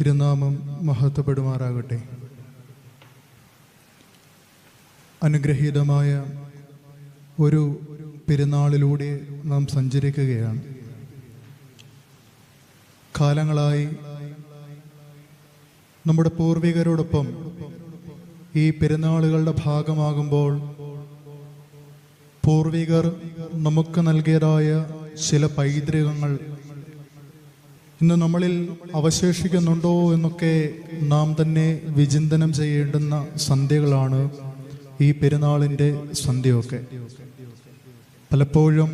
തിരുനാമം മഹത്വപ്പെടുമാറാകട്ടെ. അനുഗ്രഹീതമായ ഒരു പെരുന്നാളിലൂടെ നാം സഞ്ചരിക്കുകയാണ്. കാലങ്ങളായി നമ്മുടെ പൂർവികരോടൊപ്പം ഈ പെരുന്നാളുകളുടെ ഭാഗമാകുമ്പോൾ പൂർവികർ നമുക്ക് നൽകിയതായ ചില പൈതൃകങ്ങൾ ഇന്ന് നമ്മളിൽ അവശേഷിക്കുന്നുണ്ടോ എന്നൊക്കെ നാം തന്നെ വിചിന്തനം ചെയ്യേണ്ടുന്ന സന്ധ്യകളാണ് ഈ പെരുന്നാളിന്റെ സന്ധ്യയൊക്കെ. പലപ്പോഴും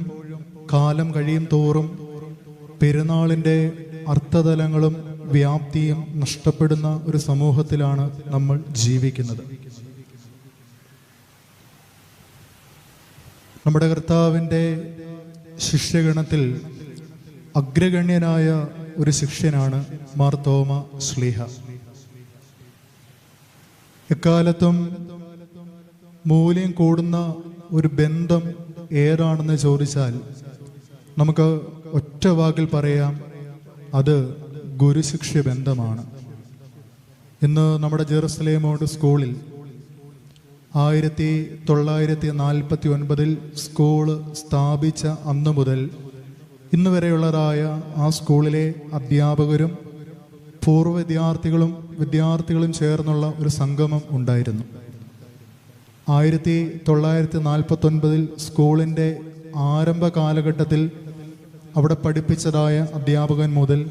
കാലം കഴിയും തോറും പെരുന്നാളിന്റെ അർത്ഥതലങ്ങളും വ്യാപ്തിയും നഷ്ടപ്പെടുന്ന ഒരു സമൂഹത്തിലാണ് നമ്മൾ ജീവിക്കുന്നത്. നമ്മുടെ കർത്താവിന്റെ ശിഷ്യഗണത്തിൽ അഗ്രഗണ്യനായ ഒരു ശിഷ്യനാണ് മാർത്തോമ ശ്ലീഹ എക്കാലത്തും മൂല്യം കൂടുന്ന ഒരു ബന്ധം ഏതാണെന്ന് ചോദിച്ചാൽ നമുക്ക് ഒറ്റ വാക്കിൽ പറയാം അത് ഗുരുശിഷ്യ ബന്ധമാണ്. ഇന്ന് നമ്മുടെ ജെറുസലേമോട് സ്കൂളിൽ ആയിരത്തി തൊള്ളായിരത്തി നാൽപ്പത്തി ഒൻപതിൽ സ്കൂൾ സ്ഥാപിച്ച അന്നു മുതൽ ഇന്ന് വരെയുള്ളതായ ആ സ്കൂളിലെ അധ്യാപകരും പൂർവ വിദ്യാർത്ഥികളും വിദ്യാർത്ഥികളും ചേർന്നുള്ള ഒരു സംഗമം ഉണ്ടായിരുന്നു. ആയിരത്തി തൊള്ളായിരത്തി നാൽപ്പത്തി ഒൻപതിൽ സ്കൂളിന്റെ ആരംഭ കാലഘട്ടത്തിൽ അവിടെ പഠിപ്പിച്ചതായ അധ്യാപകൻ മുതൽ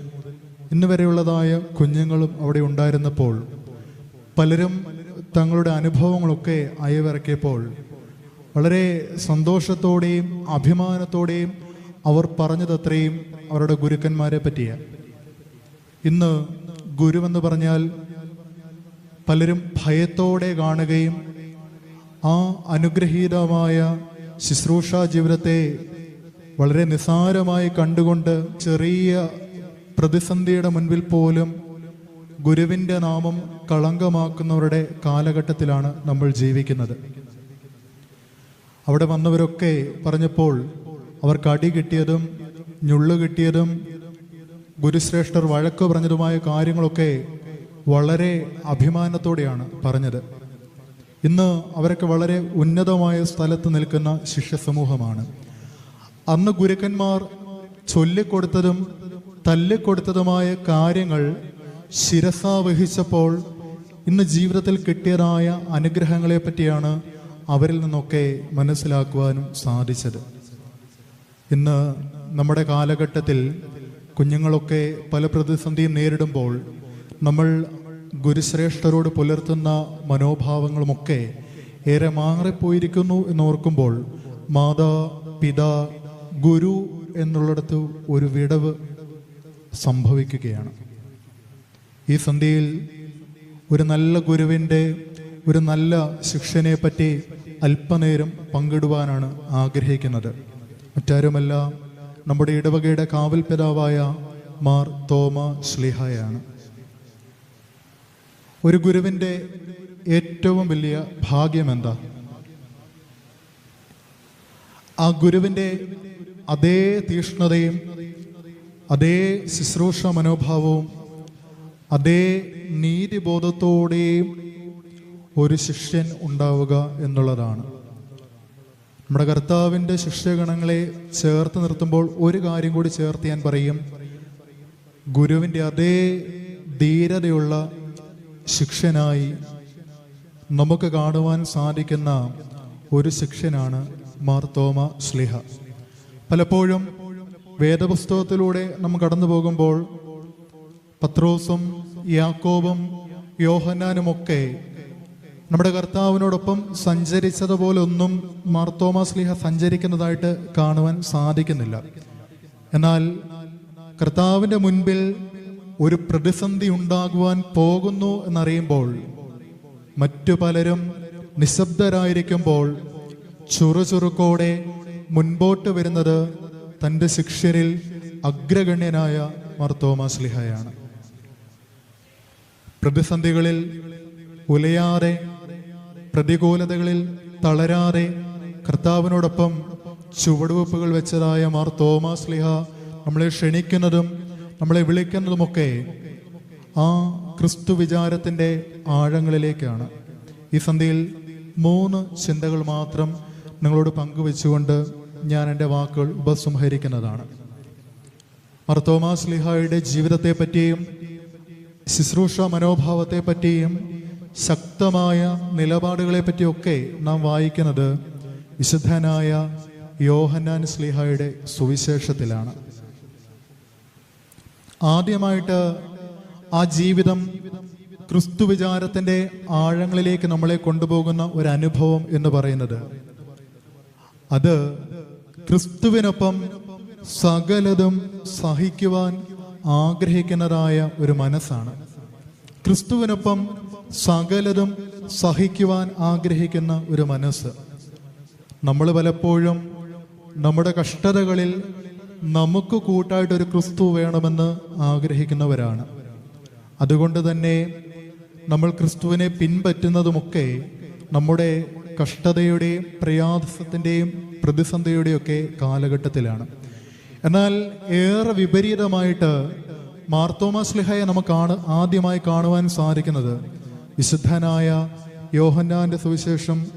ഇന്ന് വരെയുള്ളതായ കുഞ്ഞുങ്ങളും അവിടെ ഉണ്ടായിരുന്നപ്പോൾ പലരും തങ്ങളുടെ അനുഭവങ്ങളൊക്കെ അയവിറക്കിയപ്പോൾ വളരെ സന്തോഷത്തോടെയും അഭിമാനത്തോടെയും അവർ പറഞ്ഞതത്രയും അവരുടെ ഗുരുക്കന്മാരെ പറ്റിയ. ഇന്ന് ഗുരുവെന്ന് പറഞ്ഞാൽ പലരും ഭയത്തോടെ കാണുകയും ആ അനുഗ്രഹീതമായ ശുശ്രൂഷ ജീവിതത്തെ വളരെ നിസാരമായി കണ്ടുകൊണ്ട് ചെറിയ പ്രതിസന്ധിയുടെ മുൻപിൽ പോലും ഗുരുവിന്റെ നാമം കളങ്കമാക്കുന്നവരുടെ കാലഘട്ടത്തിലാണ് നമ്മൾ ജീവിക്കുന്നത്. അവിടെ വന്നവരൊക്കെ പറഞ്ഞപ്പോൾ അവർക്ക് അടി കിട്ടിയതും ഞുള്ളു കിട്ടിയതും ഗുരുശ്രേഷ്ഠർ വഴക്ക് പറഞ്ഞതുമായ കാര്യങ്ങളൊക്കെ വളരെ അഭിമാനത്തോടെയാണ് പറഞ്ഞത്. ഇന്ന് അവരൊക്കെ വളരെ ഉന്നതമായ സ്ഥലത്ത് നിൽക്കുന്ന ശിഷ്യ സമൂഹമാണ് അന്ന് ഗുരുക്കന്മാർ ചൊല്ലിക്കൊടുത്തതും തല്ലിക്കൊടുത്തതുമായ കാര്യങ്ങൾ ശിരസാവഹിച്ചപ്പോൾ ഇന്ന് ജീവിതത്തിൽ കിട്ടിയതായ അനുഗ്രഹങ്ങളെ പറ്റിയാണ് അവരിൽ നിന്നൊക്കെ മനസ്സിലാക്കുവാനും സാധിച്ചത്. ഇന്ന് നമ്മുടെ കാലഘട്ടത്തിൽ കുഞ്ഞുങ്ങളൊക്കെ പല പ്രതിസന്ധിയും നേരിടുമ്പോൾ നമ്മൾ ഗുരുശ്രേഷ്ഠരോട് പുലർത്തുന്ന മനോഭാവങ്ങളുമൊക്കെ ഏറെ മാറിപ്പോയിരിക്കുന്നു എന്നോർക്കുമ്പോൾ മാതാ പിതാ ഗുരു എന്നുള്ളിടത്ത് ഒരു വിടവ് സംഭവിക്കുകയാണ്. ഈ സന്ധ്യയിൽ ഒരു നല്ല ഗുരുവിന്റെ ഒരു നല്ല ശിക്ഷനെ പറ്റി അല്പനേരം പങ്കിടുവാനാണ് ആഗ്രഹിക്കുന്നത്. മറ്റാരുമല്ല നമ്മുടെ ഇടവകയുടെ കാവൽ പിതാവായ മാർ തോമ ശ്ലീഹയാണ് ഒരു ഗുരുവിന്റെ ഏറ്റവും വലിയ ഭാഗ്യം എന്താ ആ ഗുരുവിന്റെ അതേ തീഷ്ണതയും അതേ ശുശ്രൂഷ മനോഭാവവും അതേ നീതിബോധത്തോടെയും ഒരു ശിഷ്യൻ ഉണ്ടാവുക എന്നുള്ളതാണ്. നമ്മുടെ കർത്താവിന്റെ ശിഷ്യഗണങ്ങളെ ചേർത്ത് നിർത്തുമ്പോൾ ഒരു കാര്യം കൂടി ചേർത്ത് ഞാൻ പറയും. ഗുരുവിന്റെ അതേ ധീരതയുള്ള ശിക്ഷനായി നമുക്ക് കാണുവാൻ സാധിക്കുന്ന ഒരു ശിക്ഷനാണ് മാർത്തോമ സ്ലിഹ. പലപ്പോഴും വേദപുസ്തകത്തിലൂടെ നമ്മൾ കടന്നു പോകുമ്പോൾ പത്രോസും യാക്കോബും യോഹന്നാനുമൊക്കെ നമ്മുടെ കർത്താവിനോടൊപ്പം സഞ്ചരിച്ചതുപോലെ ഒന്നും മാർത്തോമാ സ്ലിഹ സഞ്ചരിക്കുന്നതായിട്ട് കാണുവാൻ സാധിക്കുന്നില്ല. എന്നാൽ കർത്താവിന്റെ മുൻപിൽ ഒരു പ്രതിസന്ധി ഉണ്ടാകുവാൻ പോകുന്നു എന്നറിയുമ്പോൾ മറ്റു പലരും നിശബ്ദരായിരിക്കുമ്പോൾ ചുറുചുറുക്കോടെ മുൻപോട്ട് വരുന്നത് തന്റെ ശിഷ്യരിൽ അഗ്രഗണ്യനായ മർത്തോമാ സ്ലിഹയാണ് പ്രതിസന്ധികളിൽ ഉലയാതെ പ്രതികൂലതകളിൽ തളരാതെ കർത്താവിനോടൊപ്പം ചുവടുവെപ്പുകൾ വെച്ചതായ മാർ തോമസ് ലിഹ നമ്മളെ ക്ഷണിക്കുന്നതും നമ്മളെ വിളിക്കുന്നതുമൊക്കെ ആ ക്രിസ്തു വിചാരത്തിന്റെ ആഴങ്ങളിലേക്കാണ്. ഈ സന്ധ്യയിൽ മൂന്ന് ചിന്തകൾ മാത്രം നിങ്ങളോട് പങ്കുവെച്ചുകൊണ്ട് ഞാൻ എന്റെ വാക്കുകൾ ഉപസംഹരിക്കുന്നതാണ്. മർത്തോമാസ് ലിഹായുടെ ജീവിതത്തെപ്പറ്റിയും ശുശ്രൂഷ മനോഭാവത്തെ പറ്റിയും ശക്തമായ നിലപാടുകളെ പറ്റിയൊക്കെ നാം വായിക്കുന്നത് വിശുദ്ധനായ യോഹന്നാൻ സ്ലിഹായുടെ സുവിശേഷത്തിലാണ്. ആദ്യമായിട്ട് ആ ജീവിതം ക്രിസ്തു വിചാരത്തിന്റെ ആഴങ്ങളിലേക്ക് നമ്മളെ കൊണ്ടുപോകുന്ന ഒരു അനുഭവം എന്ന് പറയുന്നത് അത് ക്രിസ്തുവിനൊപ്പം സകലതും സഹിക്കുവാൻ ആഗ്രഹിക്കുന്നതായ ഒരു മനസ്സാണ്. ക്രിസ്തുവിനൊപ്പം സകലതും സഹിക്കുവാൻ ആഗ്രഹിക്കുന്ന ഒരു മനസ്സ്. നമ്മൾ പലപ്പോഴും നമ്മുടെ കഷ്ടതകളിൽ നമുക്ക് കൂട്ടായിട്ടൊരു ക്രിസ്തു വേണമെന്ന് ആഗ്രഹിക്കുന്നവരാണ്. അതുകൊണ്ട് തന്നെ നമ്മൾ ക്രിസ്തുവിനെ പിൻപറ്റുന്നതുമൊക്കെ നമ്മുടെ കഷ്ടതയുടെയും പ്രയാസത്തിന്റെയും പ്രതിസന്ധിയുടെയൊക്കെ കാലഘട്ടത്തിലാണ്. എന്നാൽ ഏറെ വിപരീതമായിട്ട് മാർത്തോമാസ്ലിഹയെ സ്ലിഹയെ നമുക്കാണ് ആദ്യമായി കാണുവാൻ സാധിക്കുന്നത് വിശുദ്ധനായ യോഹന്നാന്റെ സുവിശേഷം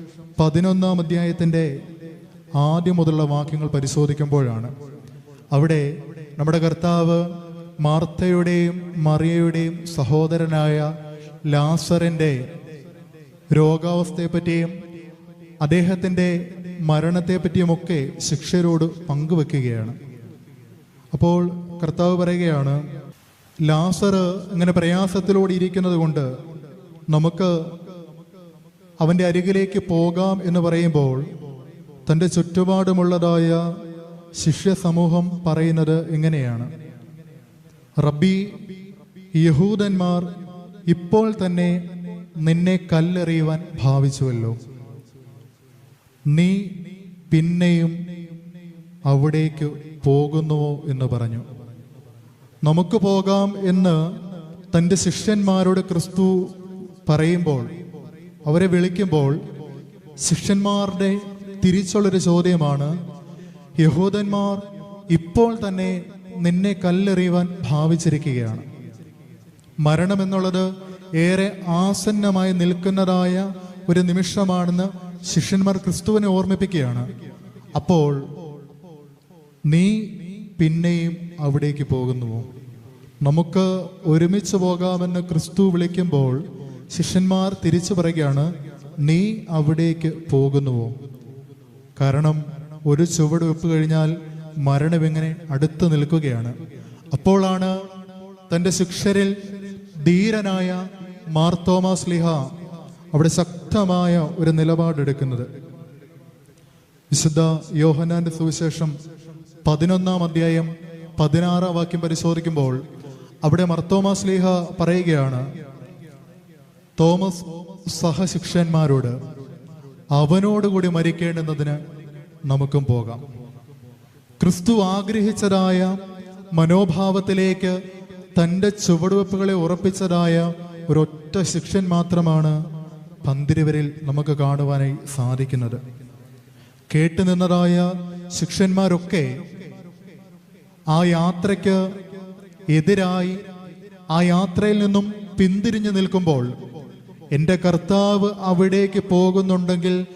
പതിനൊന്നാം അധ്യായത്തിന്റെ ആദ്യം മുതലുള്ള വാക്യങ്ങൾ പരിശോധിക്കുമ്പോഴാണ്. അവിടെ നമ്മുടെ കർത്താവ് മാർത്തയുടെയും മറിയയുടെയും സഹോദരനായ ലാസറിന്റെ രോഗാവസ്ഥയെപ്പറ്റിയും അദ്ദേഹത്തിന്റെ മരണത്തെപ്പറ്റിയുമൊക്കെ ശിക്ഷരോട് പങ്കുവെക്കുകയാണ്. അപ്പോൾ കർത്താവ് പറയുകയാണ് ലാസർ ഇങ്ങനെ പ്രയാസത്തിലൂടെ ഇരിക്കുന്നത് കൊണ്ട് നമുക്ക് അവന്റെ അരികിലേക്ക് പോകാം എന്ന് പറയുമ്പോൾ തന്റെ ചുറ്റുപാടുമുള്ളതായ ശിഷ്യ സമൂഹം പറയുന്നത് ഇങ്ങനെയാണ്. റബ്ബി യഹൂദന്മാർ ഇപ്പോൾ തന്നെ നിന്നെ കല്ലെറിയുവാൻ ഭാവിച്ചുവല്ലോ. നീ പിന്നെയും അവിടേക്ക് പോകുന്നുവോ എന്ന് പറഞ്ഞു. നമുക്ക് പോകാം എന്ന് തന്റെ ശിഷ്യന്മാരോട് ക്രിസ്തു പറയുമ്പോൾ അവരെ വിളിക്കുമ്പോൾ ശിഷ്യന്മാരുടെ തിരിച്ചുള്ളൊരു ചോദ്യമാണ് യഹൂദന്മാർ ഇപ്പോൾ തന്നെ നിന്നെ കല്ലെറിയുവാൻ ഭാവിച്ചിരിക്കുകയാണ്. മരണം എന്നുള്ളത് ഏറെ ആസന്നമായി നിൽക്കുന്നതായ ഒരു നിമിഷമാണെന്ന് ശിഷ്യന്മാർ ക്രിസ്തുവിനെ ഓർമ്മിപ്പിക്കുകയാണ്. അപ്പോൾ നീ പിന്നെയും അവിടേക്ക് പോകുന്നുവോ? നമുക്ക് ഒരുമിച്ച് പോകാമെന്ന് ക്രിസ്തു വിളിക്കുമ്പോൾ ശിഷ്യന്മാർ തിരിച്ചു പറയുകയാണ് നീ അവിടേക്ക് പോകുന്നുവോ? കാരണം ഒരു ചുവട് വെപ്പ് കഴിഞ്ഞാൽ മരണം എങ്ങനെ അടുത്ത് നിൽക്കുകയാണ്. അപ്പോഴാണ് തന്റെ ശിക്ഷരിൽ ധീരനായ മാർത്തോമാ സ്ലിഹ അവിടെ ശക്തമായ ഒരു നിലപാടെടുക്കുന്നത് വിശുദ്ധ യോഹനാന്റെ സുവിശേഷം പതിനൊന്നാം അധ്യായം പതിനാറാം വാക്യം പരിശോധിക്കുമ്പോൾ അവിടെ മർത്തോമാ സ്ലിഹ പറയുകയാണ് തോമസ് സഹശിക്ഷന്മാരോട് അവനോടുകൂടി മരിക്കേണ്ടുന്നതിന് നമുക്കും പോകാം. ക്രിസ്തു ആഗ്രഹിച്ചതായ മനോഭാവത്തിലേക്ക് തന്റെ ചുവടുവെപ്പുകളെ ഉറപ്പിച്ചതായ ഒരൊറ്റ ശിക്ഷൻ മാത്രമാണ് പന്തിരുവരിൽ നമുക്ക് കാണുവാനായി സാധിക്കുന്നത്. കേട്ടുനിന്നതായ ശിക്ഷന്മാരൊക്കെ ആ യാത്രയ്ക്ക് എതിരായി ആ യാത്രയിൽ നിന്നും പിന്തിരിഞ്ഞു നിൽക്കുമ്പോൾ എന്റെ കർത്താവ് അവിടേക്ക് പോകുന്നുണ്ടെങ്കിൽ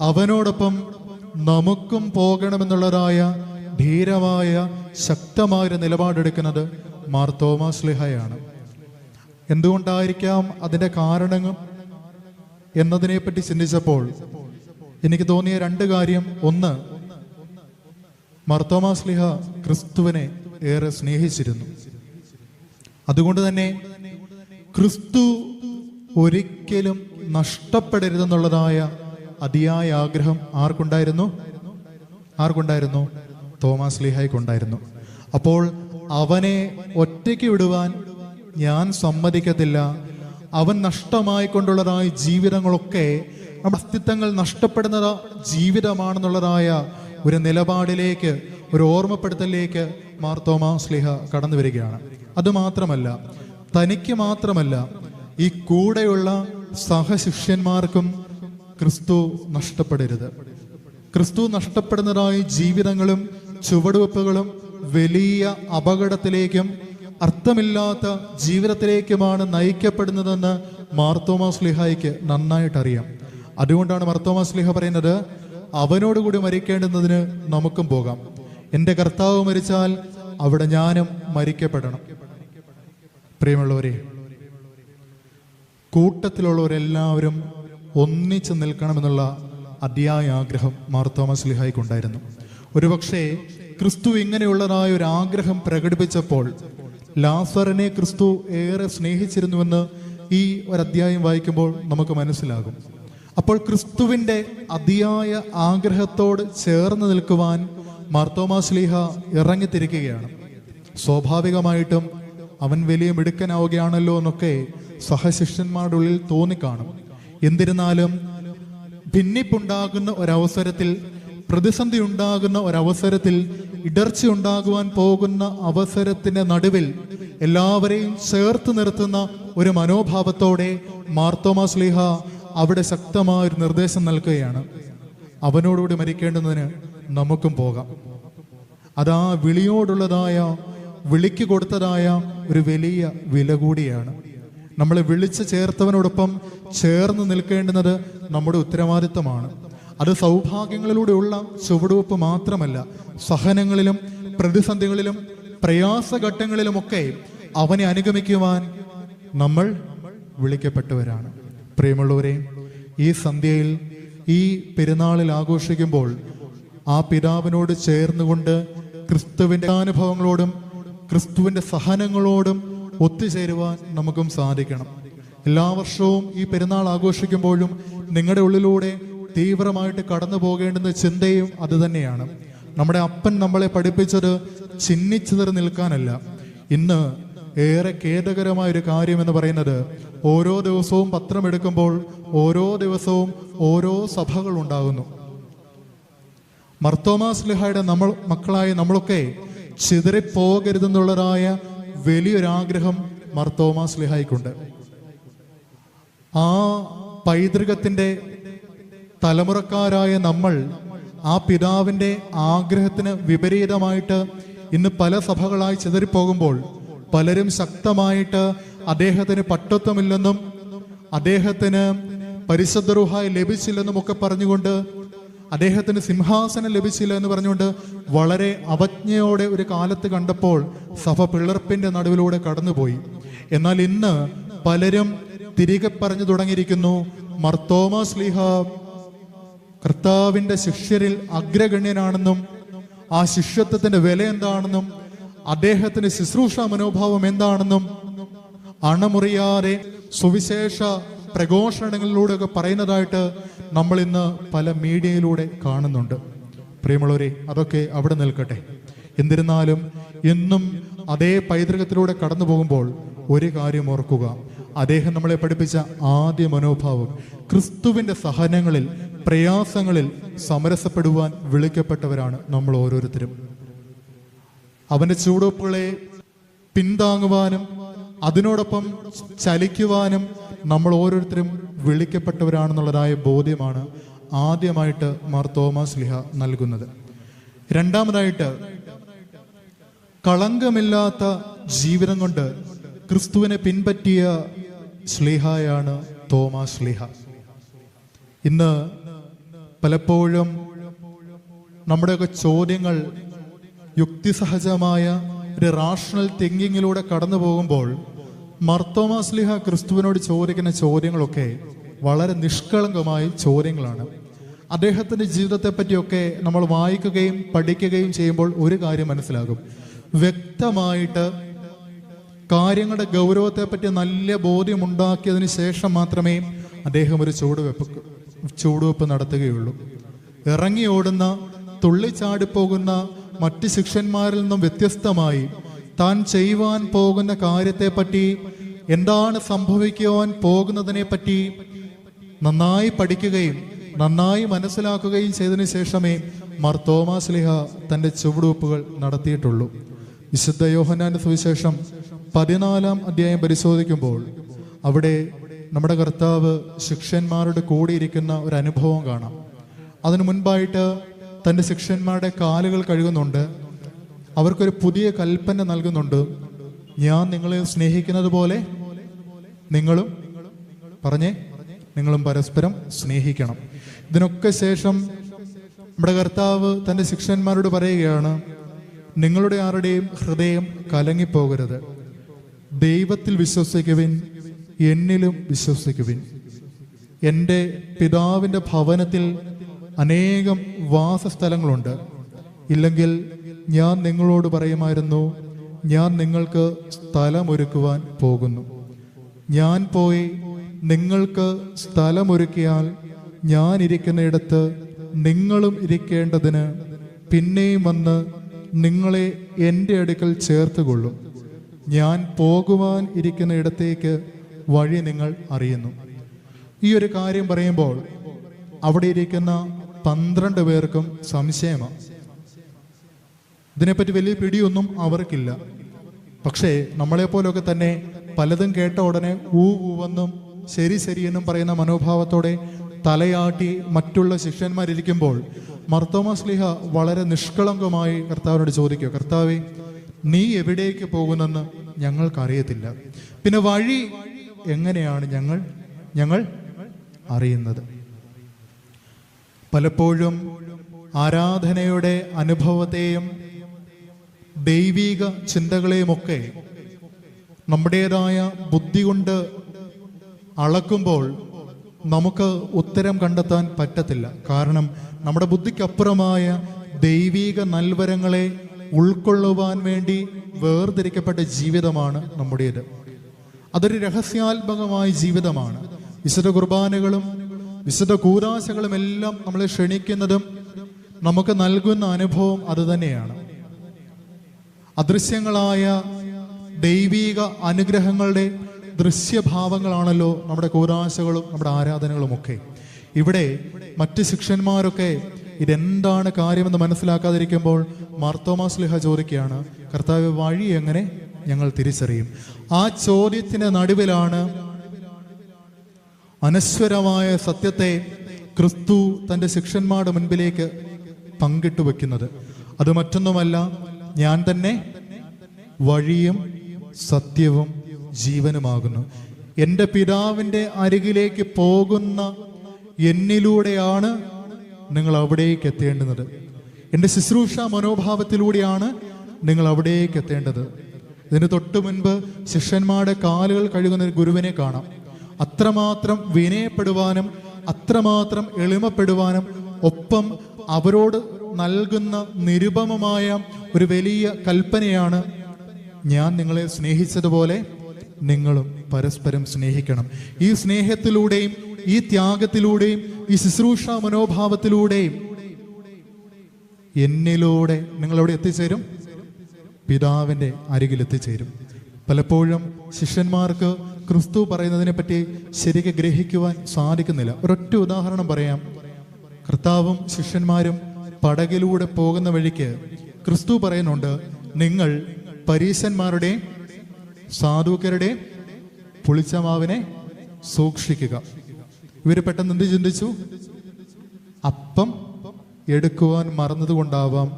അവനോടൊപ്പം നമുക്കും പോകണമെന്നുള്ളതായ ധീരമായ ശക്തമായ നിലപാടെടുക്കുന്നത് മാർ തോമസ് എന്തുകൊണ്ടായിരിക്കാം അതിന്റെ കാരണങ്ങൾ എന്നതിനെപ്പറ്റി ചിന്തിച്ചപ്പോൾ എനിക്ക് തോന്നിയ രണ്ട് കാര്യം. ഒന്ന് മർത്തോമാസ് ലിഹ ക്രിസ്തുവിനെ ഏറെ സ്നേഹിച്ചിരുന്നു. അതുകൊണ്ട് തന്നെ ക്രിസ്തു ഒരിക്കലും നഷ്ടപ്പെടരുതെന്നുള്ളതായ അതിയായ ആഗ്രഹം ആർക്കുണ്ടായിരുന്നു? ആർക്കുണ്ടായിരുന്നു? തോമസ് ലീഹായ്ക്കുണ്ടായിരുന്നു അപ്പോൾ അവനെ ഒറ്റയ്ക്ക് വിടുവാൻ ഞാൻ സമ്മതിക്കത്തില്ല. അവൻ നഷ്ടമായിക്കൊണ്ടുള്ളതായ ജീവിതങ്ങളൊക്കെ നമ്മുടെ അസ്തിത്വങ്ങൾ നഷ്ടപ്പെടുന്ന ജീവിതമാണെന്നുള്ളതായ ഒരു നിലപാടിലേക്ക് ഒരു ഓർമ്മപ്പെടുത്തലിലേക്ക് മാർത്തോമാ സ്ലിഹ കടന്നു വരികയാണ് അതുമാത്രമല്ല തനിക്ക് മാത്രമല്ല ഈ കൂടെയുള്ള സഹശിഷ്യന്മാർക്കും ക്രിസ്തു നഷ്ടപ്പെടരുത്. ക്രിസ്തു നഷ്ടപ്പെടുന്നതായി ജീവിതങ്ങളും ചുവടുവെപ്പുകളും വലിയ അപകടത്തിലേക്കും അർത്ഥമില്ലാത്ത ജീവിതത്തിലേക്കുമാണ് നയിക്കപ്പെടുന്നതെന്ന് മാർത്തോമാ സ്ലിഹായിക്ക് നന്നായിട്ട് അറിയാം അതുകൊണ്ടാണ് മാർത്തോമാ സ്ലിഹ പറയുന്നത് അവനോടുകൂടി മരിക്കേണ്ടുന്നതിന് നമുക്കും പോകാം. എന്റെ കർത്താവ് മരിച്ചാൽ അവിടെ ഞാനും മരിക്കപ്പെടണം. പ്രിയമുള്ളവരെ കൂട്ടത്തിലുള്ളവരെല്ലാവരും ഒന്നിച്ച് നിൽക്കണമെന്നുള്ള അതിയായ ആഗ്രഹം മാർത്തോമസ് ലിഹായിക്കുണ്ടായിരുന്നു ഒരുപക്ഷെ ക്രിസ്തു ഇങ്ങനെയുള്ളതായ ഒരു ആഗ്രഹം പ്രകടിപ്പിച്ചപ്പോൾ ലാസറിനെ ക്രിസ്തു ഏറെ സ്നേഹിച്ചിരുന്നുവെന്ന് ഈ ഒരു അധ്യായം വായിക്കുമ്പോൾ നമുക്ക് മനസ്സിലാകും. അപ്പോൾ ക്രിസ്തുവിന്റെ അതിയായ ആഗ്രഹത്തോട് ചേർന്ന് നിൽക്കുവാൻ മാർത്തോമാസ്ലീഹ ഇറങ്ങിത്തിരിക്കുകയാണ്. സ്വാഭാവികമായിട്ടും അവൻ വലിയ മിടുക്കനാവുകയാണല്ലോ എന്നൊക്കെ സഹശിഷ്യന്മാരുടെ ഉള്ളിൽ തോന്നിക്കാണും. എന്നിരുന്നാലും ഭിന്നിപ്പുണ്ടാകുന്ന ഒരവസരത്തിൽ പ്രതിസന്ധി ഉണ്ടാകുന്ന ഒരവസരത്തിൽ ഇടർച്ച ഉണ്ടാകുവാൻ പോകുന്ന അവസരത്തിന്റെ നടുവിൽ എല്ലാവരെയും ചേർത്ത് നിർത്തുന്ന ഒരു മനോഭാവത്തോടെ മാർത്തോമാ സ്ലീഹ അവിടെ ശക്തമായ ഒരു നിർദ്ദേശം നൽകുകയാണ്. അവനോടുകൂടി മരിക്കേണ്ടുന്നതിന് നമുക്കും പോകാം. അതാ വിളിയോടുള്ളതായ വിളിക്ക് കൊടുത്തതായ ഒരു വലിയ വില കൂടിയാണ്. നമ്മളെ വിളിച്ച് ചേർത്തവനോടൊപ്പം ചേർന്ന് നിൽക്കേണ്ടുന്നത് നമ്മുടെ ഉത്തരവാദിത്തമാണ് അത് സൗഭാഗ്യങ്ങളിലൂടെയുള്ള ചുവടുവെപ്പ് മാത്രമല്ല സഹനങ്ങളിലും പ്രതിസന്ധികളിലും പ്രയാസഘട്ടങ്ങളിലുമൊക്കെ അവനെ അനുഗമിക്കുവാൻ നമ്മൾ വിളിക്കപ്പെട്ടവരാണ്. പ്രിയമുള്ളവരെ ഈ സന്ധ്യയിൽ ഈ പെരുന്നാളിൽ ആഘോഷിക്കുമ്പോൾ ആ പിതാവിനോട് ചേർന്നുകൊണ്ട് ക്രിസ്തുവിന്റെ അനുഭവങ്ങളോടും ക്രിസ്തുവിന്റെ സഹനങ്ങളോടും ഒത്തുചേരുവാൻ നമുക്കും സാധിക്കണം. എല്ലാ വർഷവും ഈ പെരുന്നാൾ ആഘോഷിക്കുമ്പോഴും നിങ്ങളുടെ ഉള്ളിലൂടെ തീവ്രമായിട്ട് കടന്നു പോകേണ്ടുന്ന ചിന്തയും അതുതന്നെയാണ് നമ്മുടെ അപ്പൻ നമ്മളെ പഠിപ്പിച്ചത് ചിന്നിച്ചിതറി നിൽക്കാനല്ല. ഇന്ന് ഏറെ ഖേദകരമായ ഒരു കാര്യം എന്ന് പറയുന്നത് ഓരോ ദിവസവും പത്രമെടുക്കുമ്പോൾ ഓരോ ദിവസവും ഓരോ സഭകൾ ഉണ്ടാകുന്നു. മർത്തോമാ ലിഹായുടെ നമ്മൾ മക്കളായ നമ്മളൊക്കെ ചിതറിപ്പോകരുതെന്നുള്ളതായ വലിയൊരാഗ്രഹം മർത്തോമാ സ്ലിഹായിക്കുണ്ട് ആ പൈതൃകത്തിന്റെ തലമുറക്കാരായ നമ്മൾ ആ പിതാവിന്റെ ആഗ്രഹത്തിന് വിപരീതമായിട്ട് ഇന്ന് പല സഭകളായി ചിതറിപ്പോകുമ്പോൾ പലരും ശക്തമായിട്ട് അദ്ദേഹത്തിന് പട്ടത്വമില്ലെന്നും അദ്ദേഹത്തിന് പരിശുദ്ധ ലഭിച്ചില്ലെന്നും ഒക്കെ പറഞ്ഞുകൊണ്ട് അദ്ദേഹത്തിന് സിംഹാസനം ലഭിച്ചില്ല എന്ന് പറഞ്ഞുകൊണ്ട് വളരെ അവജ്ഞയോടെ ഒരു കാലത്ത് കണ്ടപ്പോൾ സഭ പിളർപ്പിന്റെ നടുവിലൂടെ കടന്നുപോയി. എന്നാൽ ഇന്ന് പലരും തിരികെ പറഞ്ഞു തുടങ്ങിയിരിക്കുന്നു മർത്തോമാ ലീഹ കർത്താവിന്റെ ശിഷ്യരിൽ അഗ്രഗണ്യനാണെന്നും ആ ശിഷ്യത്വത്തിന്റെ വില എന്താണെന്നും അദ്ദേഹത്തിന്റെ ശുശ്രൂഷ മനോഭാവം എന്താണെന്നും അണമുറിയാതെ സുവിശേഷ പ്രഘോഷണങ്ങളിലൂടെയൊക്കെ പറയുന്നതായിട്ട് നമ്മൾ ഇന്ന് പല മീഡിയയിലൂടെ കാണുന്നുണ്ട്. പ്രിയമുള്ളവരെ അതൊക്കെ അവിടെ നിൽക്കട്ടെ. എന്നിരുന്നാലും എന്നും അതേ പൈതൃകത്തിലൂടെ കടന്നു പോകുമ്പോൾ ഒരു കാര്യം ഓർക്കുക. അദ്ദേഹം നമ്മളെ പഠിപ്പിച്ച ആദ്യ മനോഭാവം ക്രിസ്തുവിന്റെ സഹനങ്ങളിൽ പ്രയാസങ്ങളിൽ സമരസപ്പെടുവാൻ വിളിക്കപ്പെട്ടവരാണ് നമ്മൾ ഓരോരുത്തരും. അവന്റെ ചൂടുവെപ്പുകളെ പിന്താങ്ങുവാനും അതിനോടൊപ്പം ചലിക്കുവാനും നമ്മൾ ഓരോരുത്തരും വിളിക്കപ്പെട്ടവരാണെന്നുള്ളതായ ബോധ്യമാണ് ആദ്യമായിട്ട് മാർ തോമസ് ലിഹ നൽകുന്നത്. രണ്ടാമതായിട്ട് കളങ്കമില്ലാത്ത ജീവിതം കൊണ്ട് ക്രിസ്തുവിനെ പിൻപറ്റിയ സ്ലിഹയാണ് തോമസ് സ്ലിഹ ഇന്ന് പലപ്പോഴും നമ്മുടെയൊക്കെ ചോദ്യങ്ങൾ യുക്തിസഹജമായ ഒരു റാഷണൽ തിങ്കിങ്ങിലൂടെ കടന്നു പോകുമ്പോൾ മർത്തോമാസ്ലിഹ ക്രിസ്തുവിനോട് ചോദിക്കുന്ന ചോദ്യങ്ങളൊക്കെ വളരെ നിഷ്കളങ്കമായ ചോദ്യങ്ങളാണ്. അദ്ദേഹത്തിന്റെ ജീവിതത്തെ പറ്റിയൊക്കെ നമ്മൾ വായിക്കുകയും പഠിക്കുകയും ചെയ്യുമ്പോൾ ഒരു കാര്യം മനസ്സിലാകും. വ്യക്തമായിട്ട് കാര്യങ്ങളുടെ ഗൗരവത്തെ പറ്റി നല്ല ബോധ്യമുണ്ടാക്കിയതിന് ശേഷം മാത്രമേ അദ്ദേഹം ഒരു ചുവടുവെപ്പ് ചുവടുവെപ്പ് നടത്തുകയുള്ളൂ. ഇറങ്ങി ഓടുന്ന തുള്ളിച്ചാടിപ്പോകുന്ന മറ്റ് ശിഷ്യന്മാരിൽ നിന്നും വ്യത്യസ്തമായി താൻ ചെയ്യുവാൻ പോകുന്ന കാര്യത്തെപ്പറ്റി എന്താണ് സംഭവിക്കുവാൻ പോകുന്നതിനെ പറ്റി നന്നായി പഠിക്കുകയും നന്നായി മനസ്സിലാക്കുകയും ചെയ്തതിനു ശേഷമേ മാർ തോമാസ് ലിഹ തന്റെ ചുവടുവെപ്പുകൾ നടത്തിയിട്ടുള്ളൂ. വിശുദ്ധ യോഹനാന്റെ സുവിശേഷം പതിനാലാം അധ്യായം പരിശോധിക്കുമ്പോൾ അവിടെ നമ്മുടെ കർത്താവ് ശിഷ്യന്മാരുടെ കൂടിയിരിക്കുന്ന ഒരു അനുഭവം കാണാം. അതിനു മുൻപായിട്ട് തന്റെ ശിഷ്യന്മാരുടെ കാലുകൾ കഴുകുന്നുണ്ട്. അവർക്കൊരു പുതിയ കൽപ്പന നൽകുന്നുണ്ട്. ഞാൻ നിങ്ങളെ സ്നേഹിക്കുന്നത് പോലെ നിങ്ങളും പറഞ്ഞേ നിങ്ങളും പരസ്പരം സ്നേഹിക്കണം. ഇതിനൊക്കെ ശേഷം നമ്മുടെ കർത്താവ് തന്റെ ശിക്ഷന്മാരോട് പറയുകയാണ് നിങ്ങളുടെ ആരുടെയും ഹൃദയം കലങ്ങിപ്പോകരുത്. ദൈവത്തിൽ വിശ്വസിക്കുവിൻ എന്നിലും വിശ്വസിക്കുവിൻ. എന്റെ പിതാവിന്റെ ഭവനത്തിൽ അനേകം വാസസ്ഥലങ്ങളുണ്ട്. ഇല്ലെങ്കിൽ ഞാൻ നിങ്ങളോട് പറയുമായിരുന്നു ഞാൻ നിങ്ങൾക്ക് സ്ഥലമൊരുക്കുവാൻ പോകുന്നു. ഞാൻ പോയി നിങ്ങൾക്ക് സ്ഥലമൊരുക്കിയാൽ ഞാൻ ഇരിക്കുന്നിടത്ത് നിങ്ങളും ഇരിക്കേണ്ടതിന് പിന്നെയും വന്ന് നിങ്ങളെ എന്റെ അടുക്കൽ ചേർത്തുകൊള്ളും. ഞാൻ പോകുവാൻ ഇരിക്കുന്ന ഇടത്തേക്ക് വഴി നിങ്ങൾ അറിയുന്നു. ഈ ഒരു കാര്യം പറയുമ്പോൾ അവിടെ ഇരിക്കുന്ന പന്ത്രണ്ട് പേർക്കും സംശയമാണ്. ഇതിനെപ്പറ്റി വലിയ പിടിയൊന്നും അവർക്കില്ല. പക്ഷേ നമ്മളെപ്പോലൊക്കെ തന്നെ പലതും കേട്ട ഉടനെ ഊ ഊവെന്നും ശരി ശരിയെന്നും പറയുന്ന മനോഭാവത്തോടെ തലയാട്ടി മറ്റുള്ള ശിഷ്യന്മാരിയ്ക്കുമ്പോൾ മർത്തോമാസ്ലിഹ വളരെ നിഷ്കളങ്കമായി കർത്താവിനോട് ചോദിക്കുക കർത്താവെ നീ എവിടേക്ക് പോകുന്നെന്ന് ഞങ്ങൾക്കറിയത്തില്ല. പിന്നെ വഴി എങ്ങനെയാണ് ഞങ്ങൾ ഞങ്ങൾ അറിയുന്നത്? പലപ്പോഴും ആരാധനയുടെ അനുഭവത്തെയും ദൈവീക ചിന്തകളെയുമൊക്കെ നമ്മുടേതായ ബുദ്ധി കൊണ്ട് അളക്കുമ്പോൾ നമുക്ക് ഉത്തരം കണ്ടെത്താൻ പറ്റത്തില്ല. കാരണം നമ്മുടെ ബുദ്ധിക്കപ്പുറമായ ദൈവീക നൽവരങ്ങളെ ഉൾക്കൊള്ളുവാൻ വേണ്ടി വേർതിരിക്കപ്പെട്ട ജീവിതമാണ് നമ്മുടേത്. അതൊരു രഹസ്യാത്മകമായ ജീവിതമാണ്. വിശുദ്ധ കുർബാനകളും വിശുദ്ധ കൂതാശകളും എല്ലാം നമ്മളെ ക്ഷണിക്കുന്നതും നമുക്ക് നൽകുന്ന അനുഭവം അതുതന്നെയാണ് അദൃശ്യങ്ങളായ ദൈവീക അനുഗ്രഹങ്ങളുടെ ദൃശ്യഭാവങ്ങളാണല്ലോ നമ്മുടെ കൂരാശകളും നമ്മുടെ ആരാധനകളുമൊക്കെ. ഇവിടെ മറ്റ് ശിക്ഷന്മാരൊക്കെ ഇതെന്താണ് കാര്യമെന്ന് മനസ്സിലാക്കാതിരിക്കുമ്പോൾ മാർത്തോമാസ്ലിഹ ചോദിക്കുകയാണ് കർത്താവ് വഴി എങ്ങനെ ഞങ്ങൾ തിരിച്ചറിയും? ആ ചോദ്യത്തിന്റെ നടുവിലാണ് അനശ്വരമായ സത്യത്തെ ക്രിസ്തു തന്റെ ശിക്ഷന്മാരുടെ മുൻപിലേക്ക് പങ്കിട്ടു വെക്കുന്നത് അത് മറ്റൊന്നുമല്ല ഞാൻ തന്നെ വഴിയും സത്യവും ജീവനുമാകുന്നു. എന്റെ പിതാവിന്റെ അരികിലേക്ക് പോകുന്ന എന്നിലൂടെയാണ് നിങ്ങൾ അവിടേക്ക് എത്തേണ്ടുന്നത് എന്റെ ശുശ്രൂഷ മനോഭാവത്തിലൂടെയാണ് നിങ്ങൾ അവിടേക്ക് എത്തേണ്ടത്. ഇതിന് തൊട്ട് മുൻപ് ശിഷ്യന്മാരുടെ കാലുകൾ കഴുകുന്ന ഒരു ഗുരുവിനെ കാണാം. അത്രമാത്രം വിനയപ്പെടുവാനും അത്രമാത്രം എളിമപ്പെടുവാനും ഒപ്പം അവരോട് നൽകുന്ന നിരുപമമായ ഒരു വലിയ കൽപ്പനയാണ് ഞാൻ നിങ്ങളെ സ്നേഹിച്ചതുപോലെ നിങ്ങളും പരസ്പരം സ്നേഹിക്കണം. ഈ സ്നേഹത്തിലൂടെയും ഈ ത്യാഗത്തിലൂടെയും ഈ ശുശ്രൂഷ മനോഭാവത്തിലൂടെയും എന്നിലൂടെ നിങ്ങളവിടെ എത്തിച്ചേരും? പിതാവിന്റെ അരികിൽ എത്തിച്ചേരും. പലപ്പോഴും ശിഷ്യന്മാർക്ക് ക്രിസ്തു പറയുന്നതിനെ പറ്റി ശരിക്ക് ഗ്രഹിക്കുവാൻ സാധിക്കുന്നില്ല. ഒരൊറ്റ ഉദാഹരണം പറയാം. കർത്താവും ശിഷ്യന്മാരും പടകിലൂടെ പോകുന്ന വഴിക്ക് ക്രിസ്തു പറയുന്നുണ്ട് നിങ്ങൾ പരീശന്മാരുടെ സാധുക്കരുടെ പുളിച്ചമാവിനെ സൂക്ഷിക്കുക. ഇവർ പെട്ടെന്ന് എന്ത് ചിന്തിച്ചു? അപ്പം എടുക്കുവാൻ മറന്നതുകൊണ്ടാവാം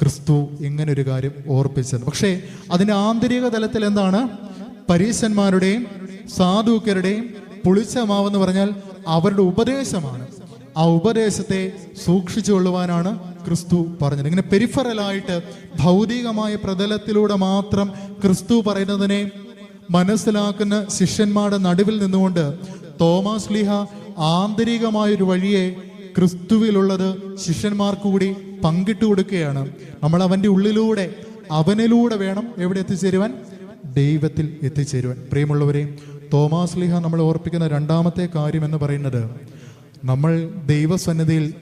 ക്രിസ്തു ഇങ്ങനെ ഒരു കാര്യം ഓർപ്പിച്ചത്. പക്ഷേ അതിന്റെ ആന്തരിക തലത്തിൽ എന്താണ്? പരീശന്മാരുടെയും സാധുക്കരുടെയും പുളിച്ച മാവെന്ന് പറഞ്ഞാൽ അവരുടെ ഉപദേശമാണ്. ആ ഉപദേശത്തെ സൂക്ഷിച്ചു കൊള്ളുവാനാണ് ക്രിസ്തു പറഞ്ഞത്. ഇങ്ങനെ പെരിഫറലായിട്ട് ഭൗതികമായ പ്രതലത്തിലൂടെ മാത്രം ക്രിസ്തു പറയുന്നതിനെ മനസ്സിലാക്കുന്ന ശിഷ്യന്മാരുടെ നടുവിൽ നിന്നുകൊണ്ട് തോമസ് ലീഹ ആന്തരികമായൊരു വഴിയെ ക്രിസ്തുവിലുള്ളത് ശിഷ്യന്മാർക്ക് കൂടി പങ്കിട്ടു കൊടുക്കുകയാണ്. നമ്മൾ അവന്റെ ഉള്ളിലൂടെ അവനിലൂടെ വേണം എവിടെ എത്തിച്ചേരുവാൻ? ദൈവത്തിൽ എത്തിച്ചേരുവാൻ. പ്രിയമുള്ളവരെ തോമാസ് ലീഹ നമ്മൾ ഓർപ്പിക്കുന്ന രണ്ടാമത്തെ കാര്യം എന്ന് പറയുന്നത് നമ്മൾ ദൈവസന്നിധിയിൽ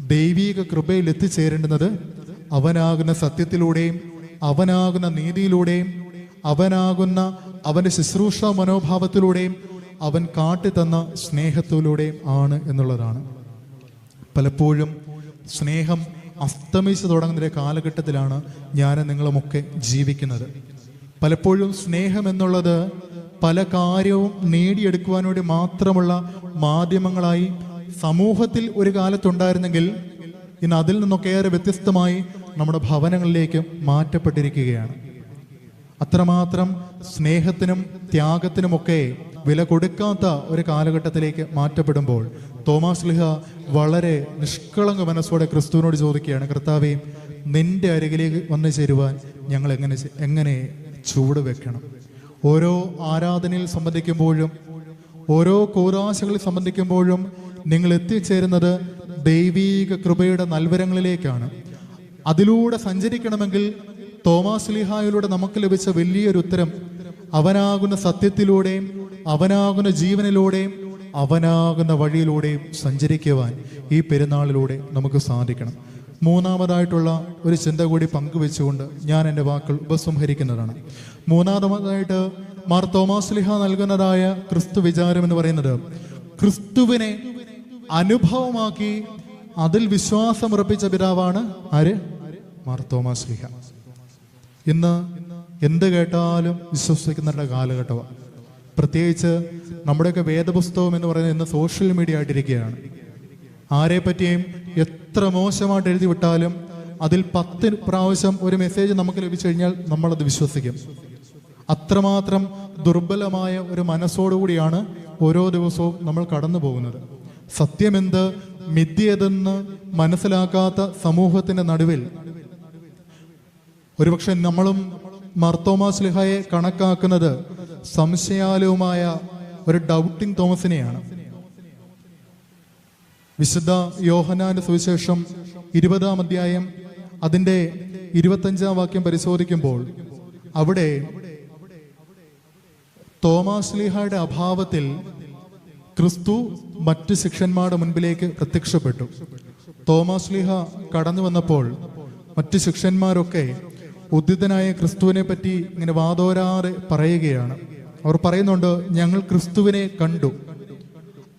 ദൈവീക കൃപയിൽ എത്തിച്ചേരേണ്ടുന്നത് അവനാകുന്ന സത്യത്തിലൂടെയും അവനാകുന്ന നീതിയിലൂടെയും അവനാകുന്ന അവന്റെ ശുശ്രൂഷ മനോഭാവത്തിലൂടെയും അവൻ കാട്ടിത്തന്ന സ്നേഹത്തിലൂടെയും ആണ് എന്നുള്ളതാണ്. പലപ്പോഴും സ്നേഹം അസ്തമിച്ചു തുടങ്ങുന്ന കാലഘട്ടത്തിലാണ് ഞാൻ നിങ്ങളുമൊക്കെ ജീവിക്കുന്നത്. പലപ്പോഴും സ്നേഹം എന്നുള്ളത് പല കാര്യവും നേടിയെടുക്കുവാൻ മാത്രമുള്ള മാധ്യമങ്ങളായി സമൂഹത്തിൽ ഒരു കാലത്തുണ്ടായിരുന്നെങ്കിൽ ഇന്ന് അതിൽ നിന്നൊക്കെ ഏറെ വ്യത്യസ്തമായി നമ്മുടെ ഭവനങ്ങളിലേക്ക് മാറ്റപ്പെട്ടിരിക്കുകയാണ്. അത്രമാത്രം സ്നേഹത്തിനും ത്യാഗത്തിനുമൊക്കെ വില കൊടുക്കാത്ത ഒരു കാലഘട്ടത്തിലേക്ക് മാറ്റപ്പെടുമ്പോൾ തോമാസ് ലിഹ വളരെ നിഷ്കളങ്ക മനസ്സോടെ ക്രിസ്തുവിനോട് ചോദിക്കുകയാണ് കർത്താവെ നിന്റെ അരികിലേക്ക് വന്നു ചേരുവാൻ ഞങ്ങൾ എങ്ങനെ എങ്ങനെ ചൂട് വെക്കണം ഓരോ ആരാധനയിൽ സംബന്ധിക്കുമ്പോഴും ഓരോ കൂരാശകളിൽ സംബന്ധിക്കുമ്പോഴും നിങ്ങൾ എത്തിച്ചേരുന്നത് ദൈവീക കൃപയുടെ നൽവരങ്ങളിലേക്കാണ്. അതിലൂടെ സഞ്ചരിക്കണമെങ്കിൽ തോമാസ് ലിഹായിലൂടെ നമുക്ക് ലഭിച്ച വലിയൊരു ഉത്തരം അവനാകുന്ന സത്യത്തിലൂടെയും അവനാകുന്ന ജീവനിലൂടെയും അവനാകുന്ന വഴിയിലൂടെയും സഞ്ചരിക്കുവാൻ ഈ പെരുന്നാളിലൂടെ നമുക്ക് സാധിക്കണം. മൂന്നാമതായിട്ടുള്ള ഒരു ചിന്ത കൂടി പങ്കുവെച്ചുകൊണ്ട് ഞാൻ എന്റെ വാക്കുകൾ ഉപസംഹരിക്കുന്നതാണ്. മൂന്നാമതായിട്ട് മാർ തോമാസ് ലിഹ നൽകുന്നതായ ക്രിസ്തു വിചാരം എന്ന് പറയുന്നത് ക്രിസ്തുവിനെ അനുഭവമാക്കി അതിൽ വിശ്വാസമുറപ്പിച്ച പിതാവാണ് ആര്? മാർ തോമാസ് ലിഹ. ഇന്ന് എന്ത് കേട്ടാലും വിശ്വസിക്കുന്നവരുടെ കാലഘട്ടമാണ്. പ്രത്യേകിച്ച് നമ്മുടെയൊക്കെ വേദപുസ്തകം എന്ന് പറയുന്നത് ഇന്ന് സോഷ്യൽ മീഡിയ ആയിട്ടിരിക്കുകയാണ്. ആരെ പറ്റിയും എത്ര മോശമായിട്ട് എഴുതി വിട്ടാലും അതിൽ പത്ത് പ്രാവശ്യം ഒരു മെസ്സേജ് നമുക്ക് ലഭിച്ചു കഴിഞ്ഞാൽ നമ്മളത് വിശ്വസിക്കും. അത്രമാത്രം ദുർബലമായ ഒരു മനസ്സോടുകൂടിയാണ് ഓരോ ദിവസവും നമ്മൾ കടന്നു പോകുന്നത്. സത്യമെന്ത്? മിഥ്യതെന്ന് മനസ്സിലാക്കാത്ത സമൂഹത്തിന്റെ നടുവിൽ. ഒരുപക്ഷെ നമ്മളും മർത്തോമാ സ്ലിഹയെ കണക്കാക്കുന്നത് സംശയാലുവുമായ ഒരു ഡൗട്ടിംഗ് തോമസിനെയാണ്. വിശുദ്ധ യോഹനാന്റെ സുവിശേഷം ഇരുപതാം അധ്യായം അതിന്റെ ഇരുപത്തഞ്ചാം വാക്യം പരിശോധിക്കുമ്പോൾ അവിടെ തോമാസ് ലീഹയുടെ അഭാവത്തിൽ ക്രിസ്തു മറ്റ് ശിക്ഷന്മാരുടെ മുൻപിലേക്ക് പ്രത്യക്ഷപ്പെട്ടു. തോമാസ് ലീഹ കടന്നു വന്നപ്പോൾ മറ്റ് ശിക്ഷന്മാരൊക്കെ ഉദ്ധിതനായ ക്രിസ്തുവിനെ പറ്റി ഇങ്ങനെ വാതോരാറ് പറയുകയാണ്. അവർ പറയുന്നുണ്ട് ഞങ്ങൾ ക്രിസ്തുവിനെ കണ്ടു.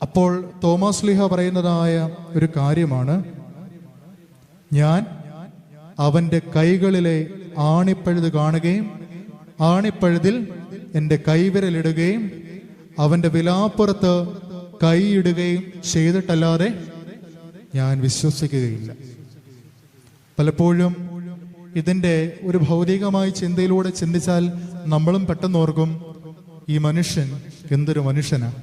അപ്പോൾ തോമസ് ലിഹ പറയുന്നതായ ഒരു കാര്യമാണ്. ഞാൻ അവന്റെ കൈകളിലെ ആണിപ്പഴുത് കാണുകയും ആണിപ്പഴുതിൽ എന്റെ കൈവിരലിടുകയും അവന്റെ വിലാപ്പുറത്ത് കൈയിടുകയും ചെയ്തിട്ടല്ലാതെ ഞാൻ വിശ്വസിക്കുകയില്ല. പലപ്പോഴും ഇതിന്റെ ഒരു ഭൗതികമായ ചിന്തയിലൂടെ ചിന്തിച്ചാൽ നമ്മളും പെട്ടെന്ന് ഓർക്കും ഈ മനുഷ്യൻ എന്തൊരു മനുഷ്യനാ?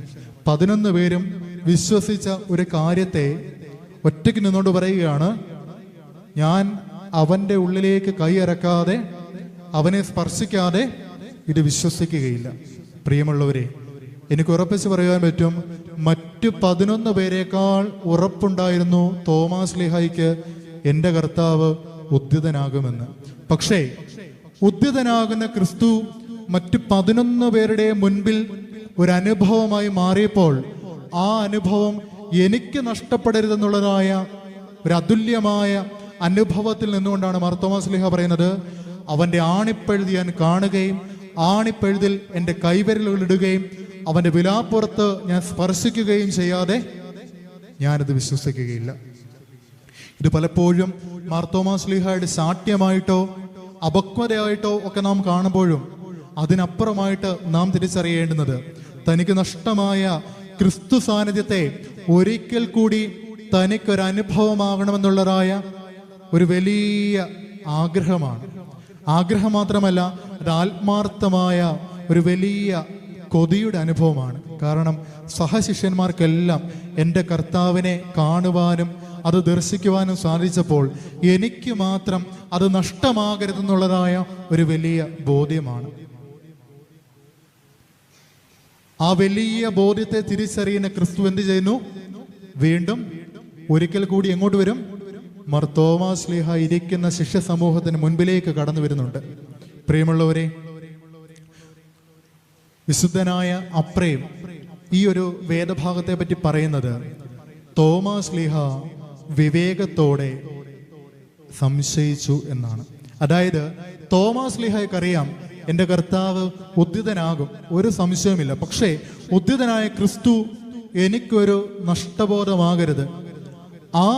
പതിനൊന്ന് പേരും വിശ്വസിച്ച ഒരു കാര്യത്തെ ഒറ്റയ്ക്ക് നിന്നുകൊണ്ട് പറയുകയാണ് ഞാൻ അവന്റെ ഉള്ളിലേക്ക് കൈയിറക്കാതെ അവനെ സ്പർശിക്കാതെ ഇത് വിശ്വസിക്കുകയില്ല. പ്രിയമുള്ളവരെ എനിക്ക് ഉറപ്പിച്ച് പറയാൻ പറ്റും മറ്റു പതിനൊന്ന് പേരെക്കാൾ ഉറപ്പുണ്ടായിരുന്നു തോമാസ് ലിഹായിക്ക് എന്റെ കർത്താവ് ഉദ്ധിതനാകുമെന്ന്. പക്ഷേ ഉദ്ധിതനാകുന്ന ക്രിസ്തു മറ്റു പതിനൊന്ന് പേരുടെ മുൻപിൽ ഒരു അനുഭവമായി മാറിയപ്പോൾ ആ അനുഭവം എനിക്ക് നഷ്ടപ്പെടരുതെന്നുള്ളതായ ഒരു അതുല്യമായ അനുഭവത്തിൽ നിന്നുകൊണ്ടാണ് മാർത്തോമാസ് ലിഹ പറയുന്നത്. അവന്റെ ആണിപ്പഴുതി ഞാൻ കാണുകയും ആണിപ്പഴുതിൽ എന്റെ കൈവരലുകൾ ഇടുകയും അവന്റെ വിലാപ്പുറത്ത് ഞാൻ സ്പർശിക്കുകയും ചെയ്യാതെ ഞാനത് വിശ്വസിക്കുകയില്ല. ഇത് പലപ്പോഴും മാർത്തോമാസ്ലിഹയുടെ ശാഠ്യമായിട്ടോ അപക്വതയായിട്ടോ ഒക്കെ നാം കാണുമ്പോഴും അതിനപ്പുറമായിട്ട് നാം തിരിച്ചറിയേണ്ടുന്നത് തനിക്ക് നഷ്ടമായ ക്രിസ്തു സാന്നിധ്യത്തെ ഒരിക്കൽ കൂടി തനിക്കൊരനുഭവമാകണമെന്നുള്ളതായ ഒരു വലിയ ആഗ്രഹമാണ്. ആഗ്രഹം മാത്രമല്ല അത് ആത്മാർത്ഥമായ ഒരു വലിയ കൊതിയുടെ അനുഭവമാണ്. കാരണം സഹശിഷ്യന്മാർക്കെല്ലാം എന്റെ കർത്താവിനെ കാണുവാനും അത് ദർശിക്കുവാനും സാധിച്ചപ്പോൾ എനിക്ക് മാത്രം അത് നഷ്ടമാകരുതെന്നുള്ളതായ ഒരു വലിയ ബോധ്യമാണ്. ആ വലിയ ബോധ്യത്തെ തിരിച്ചറിയുന്ന ക്രിസ്തു എന്ത് ചെയ്യുന്നു? വീണ്ടും ഒരിക്കൽ കൂടി എങ്ങോട്ട് വരും? മർത്തോമാ ലീഹ ഇരിക്കുന്ന ശിഷ്യ സമൂഹത്തിന് മുൻപിലേക്ക് കടന്നു വരുന്നുണ്ട്. പ്രിയമുള്ളവരെ വിശുദ്ധനായ അപ്രേം ഈ ഒരു വേദഭാഗത്തെ പറ്റി പറയുന്നത് തോമാസ് ലീഹ വിവേകത്തോടെ സംശയിച്ചു എന്നാണ്. അതായത് തോമാസ് ലിഹയ്ക്കറിയാം എന്റെ കർത്താവ് ഉദ്ധിതനാകും. ഒരു സംശയവുമില്ല. പക്ഷേ ഉദ്ധിതനായ ക്രിസ്തു എനിക്കൊരു നഷ്ടബോധമാകരുത്. ആ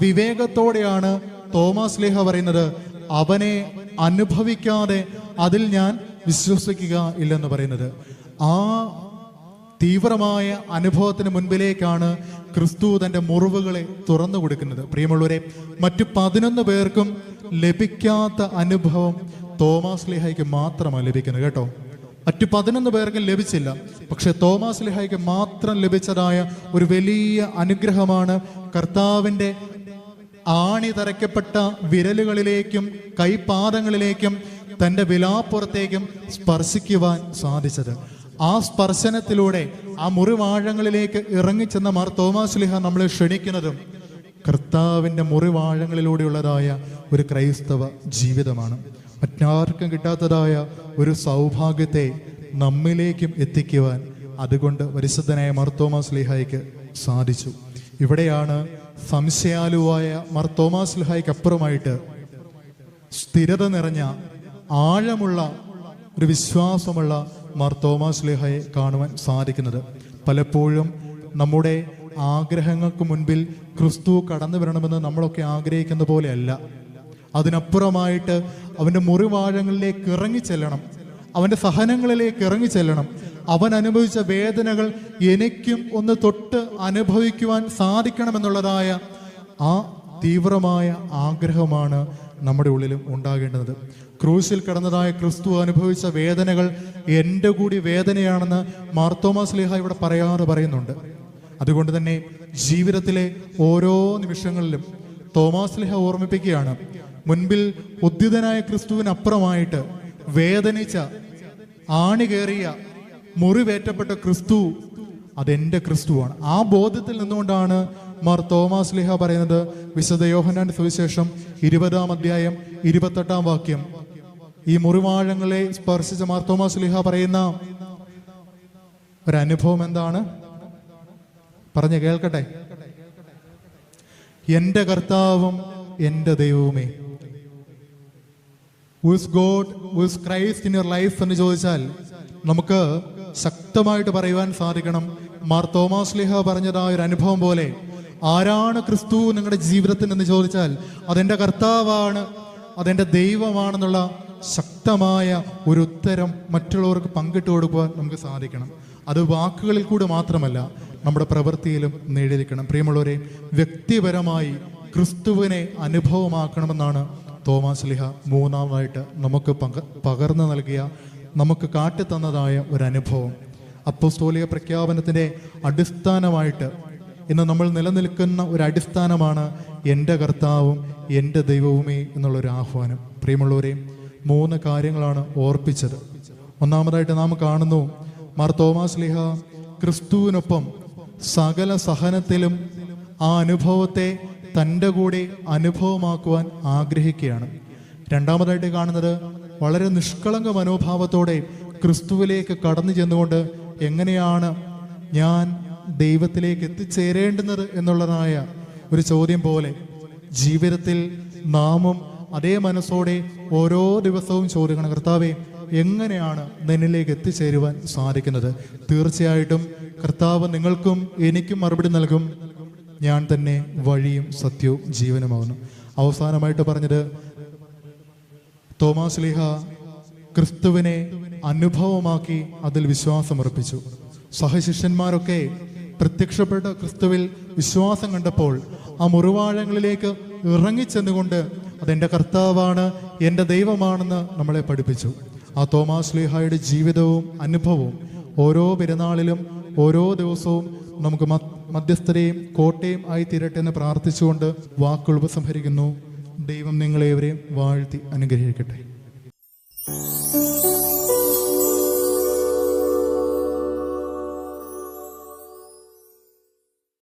വിവേകത്തോടെയാണ് തോമസ് ലേഹ പറയുന്നത് അവനെ അനുഭവിക്കാതെ അതിൽ ഞാൻ വിശ്വസിക്കുക ഇല്ലെന്ന് പറയുന്നത്. ആ തീവ്രമായ അനുഭവത്തിന് മുൻപിലേക്കാണ് ക്രിസ്തു തന്റെ മുറിവുകളെ തുറന്നു കൊടുക്കുന്നത് പ്രിയമുള്ളവരെ മറ്റു പതിനൊന്ന് പേർക്കും ലഭിക്കാത്ത അനുഭവം തോമാസ് ലിഹായ്ക്ക് മാത്രമാണ് ലഭിക്കുന്നത് കേട്ടോ. മറ്റു പതിനൊന്ന് പേർക്കും ലഭിച്ചില്ല. പക്ഷെ തോമാസ് ലിഹായ്ക്ക് മാത്രം ലഭിച്ചതായ ഒരു വലിയ അനുഗ്രഹമാണ് കർത്താവിന്റെ ആണി തറയ്ക്കപ്പെട്ട വിരലുകളിലേക്കും കൈപാദങ്ങളിലേക്കും തന്റെ വിലാപ്പുറത്തേക്കും സ്പർശിക്കുവാൻ സാധിച്ചത്. ആ സ്പർശനത്തിലൂടെ ആ മുറിവാഴങ്ങളിലേക്ക് ഇറങ്ങിച്ചെന്ന മാർ തോമാസ് ലിഹ നമ്മളെ ക്ഷണിക്കുന്നതും കർത്താവിന്റെ മുറിവാഴങ്ങളിലൂടെയുള്ളതായ ഒരു ക്രൈസ്തവ ജീവിതമാണ്. മറ്റാർക്കും കിട്ടാത്തതായ ഒരു സൗഭാഗ്യത്തെ നമ്മിലേക്കും എത്തിക്കുവാൻ അതുകൊണ്ട് പരിശുദ്ധനായ മർത്തോമാസ് ലിഹായ്ക്ക് സാധിച്ചു. ഇവിടെയാണ് സംശയാലുവായ മർത്തോമാസ് ലിഹായ്ക്ക് അപ്പുറമായിട്ട് സ്ഥിരത നിറഞ്ഞ ആഴമുള്ള ഒരു വിശ്വാസമുള്ള മാർ ലിഹായെ ലേഹയെ കാണുവാൻ സാധിക്കുന്നത്. പലപ്പോഴും നമ്മുടെ ആഗ്രഹങ്ങൾക്ക് മുൻപിൽ ക്രിസ്തു കടന്നു വരണമെന്ന് നമ്മളൊക്കെ ആഗ്രഹിക്കുന്ന പോലെയല്ല. അതിനപ്പുറമായിട്ട് അവന്റെ മുറിവാഴങ്ങളിലേക്ക് ഇറങ്ങി ചെല്ലണം. അവന്റെ സഹനങ്ങളിലേക്ക് ഇറങ്ങി ചെല്ലണം. അവൻ അനുഭവിച്ച വേദനകൾ എനിക്കും ഒന്ന് തൊട്ട് അനുഭവിക്കുവാൻ സാധിക്കണമെന്നുള്ളതായ ആ തീവ്രമായ ആഗ്രഹമാണ് നമ്മുടെ ഉള്ളിലും ഉണ്ടാകേണ്ടത്. ക്രൂശിൽ കടന്നതായ ക്രിസ്തു അനുഭവിച്ച വേദനകൾ എന്റെ കൂടി വേദനയാണെന്ന് മാർത്തോമാസ് ലേഹ ഇവിടെ പറയാതെ പറയുന്നുണ്ട്. അതുകൊണ്ട് തന്നെ ജീവിതത്തിലെ ഓരോ നിമിഷങ്ങളിലും തോമാസ് ലേഹ ഓർമ്മിപ്പിക്കുകയാണ് മുൻപിൽ ഉദ്ധിതനായ ക്രിസ്തുവിനപ്പുറമായിട്ട് വേദനിച്ച ആണി കയറിയ മുറിവേറ്റപ്പെട്ട ക്രിസ്തു അതെന്റെ ക്രിസ്തുവാണ്. ആ ബോധ്യത്തിൽ നിന്നുകൊണ്ടാണ് മാർ തോമാസ് ലിഹ പറയുന്നത്. വിശുദ്ധ യോഹനാന്റെ സുവിശേഷം ഇരുപതാം അധ്യായം ഇരുപത്തെട്ടാം വാക്യം. ഈ മുറിവാഴങ്ങളെ സ്പർശിച്ച മാർ തോമാസ് ലിഹ പറയുന്ന ഒരനുഭവം എന്താണ്? പറഞ്ഞു കേൾക്കട്ടെ. എന്റെ കർത്താവും എന്റെ ദൈവവുമേ. Who's God who's Christ in your life എന്ന് ചോദിച്ചാൽ നമുക്ക് ശക്തമായിട്ട് പറയുവാൻ സാധിക്കണം. മാർ തോമാസ് ലിഹ പറഞ്ഞതായ ഒരു അനുഭവം പോലെ ആരാണ് ക്രിസ്തു നിങ്ങളുടെ ജീവിതത്തിൽ എന്ന് ചോദിച്ചാൽ അതെന്റെ കർത്താവാണ് അതെന്റെ ദൈവമാണെന്നുള്ള ശക്തമായ ഒരു ഉത്തരം മറ്റുള്ളവർക്ക് പങ്കിട്ട് കൊടുക്കുവാൻ നമുക്ക് സാധിക്കണം. അത് വാക്കുകളിൽ കൂടി മാത്രമല്ല നമ്മുടെ പ്രവൃത്തിയിലും നേടിയിരിക്കണം. പ്രിയമുള്ളവരെ വ്യക്തിപരമായി ക്രിസ്തുവിനെ അനുഭവമാക്കണമെന്നാണ് തോമാസ് ലിഹ മൂന്നാമതായിട്ട് നമുക്ക് പക പകർന്നു നൽകിയ നമുക്ക് കാട്ടിത്തന്നതായ ഒരു അനുഭവം. അപ്പോസ്തോലിക പ്രഖ്യാപനത്തിന്റെ അടിസ്ഥാനമായിട്ട് ഇന്ന് നമ്മൾ നിലനിൽക്കുന്ന ഒരു അടിസ്ഥാനമാണ് എന്റെ കർത്താവും എന്റെ ദൈവവുമേ എന്നുള്ളൊരു ആഹ്വാനം. പ്രിയമുള്ളവരെയും മൂന്ന് കാര്യങ്ങളാണ് ഓർപ്പിച്ചത്. ഒന്നാമതായിട്ട് നാം കാണുന്നു മാർ തോമാസ് ലിഹ ക്രിസ്തുവിനൊപ്പം സകല സഹനത്തിലും ആ അനുഭവത്തെ തന്റെ കൂടെ അനുഭവമാക്കുവാൻ ആഗ്രഹിക്കുകയാണ്. രണ്ടാമതായിട്ട് കാണുന്നത് വളരെ നിഷ്കളങ്ക മനോഭാവത്തോടെ ക്രിസ്തുവിലേക്ക് കടന്നു ചെന്നുകൊണ്ട് എങ്ങനെയാണ് ഞാൻ ദൈവത്തിലേക്ക് എത്തിച്ചേരേണ്ടുന്നത് എന്നുള്ളതായ ഒരു ചോദ്യം പോലെ ജീവിതത്തിൽ നാമും അതേ മനസ്സോടെ ഓരോ ദിവസവും ചോദിക്കണം കർത്താവെ എങ്ങനെയാണ് നിന്നിലേക്ക് എത്തിച്ചേരുവാൻ സാധിക്കുന്നത്? തീർച്ചയായിട്ടും കർത്താവ് നിങ്ങൾക്കും എനിക്കും മറുപടി നൽകും. ഞാൻ തന്നെ വഴിയും സത്യവും ജീവനുമാകുന്നു. അവസാനമായിട്ട് പറഞ്ഞത് തോമാസ് ലീഹ ക്രിസ്തുവിനെ അനുഭവമാക്കി അതിൽ വിശ്വാസമർപ്പിച്ചു. സഹശിഷ്യന്മാരൊക്കെ പ്രത്യക്ഷപ്പെട്ട ക്രിസ്തുവിൽ വിശ്വാസം കണ്ടപ്പോൾ ആ മുറിവാഴങ്ങളിലേക്ക് ഇറങ്ങിച്ചെന്നുകൊണ്ട് അതെന്റെ കർത്താവാണ് എന്റെ ദൈവമാണെന്ന് നമ്മളെ പഠിപ്പിച്ചു. ആ തോമാസ് ലീഹായുടെ ജീവിതവും അനുഭവവും ഓരോ പെരുന്നാളിലും ഓരോ ദിവസവും നമുക്ക് മധ്യസ്ഥരെയും കോട്ടയും ആയി തീരട്ടെ എന്ന് പ്രാർത്ഥിച്ചുകൊണ്ട് വാക്കുകൾ ഉപസംഹരിക്കുന്നു. ദൈവം നിങ്ങളേവരെയും വാഴ്ത്തി അനുഗ്രഹിക്കട്ടെ.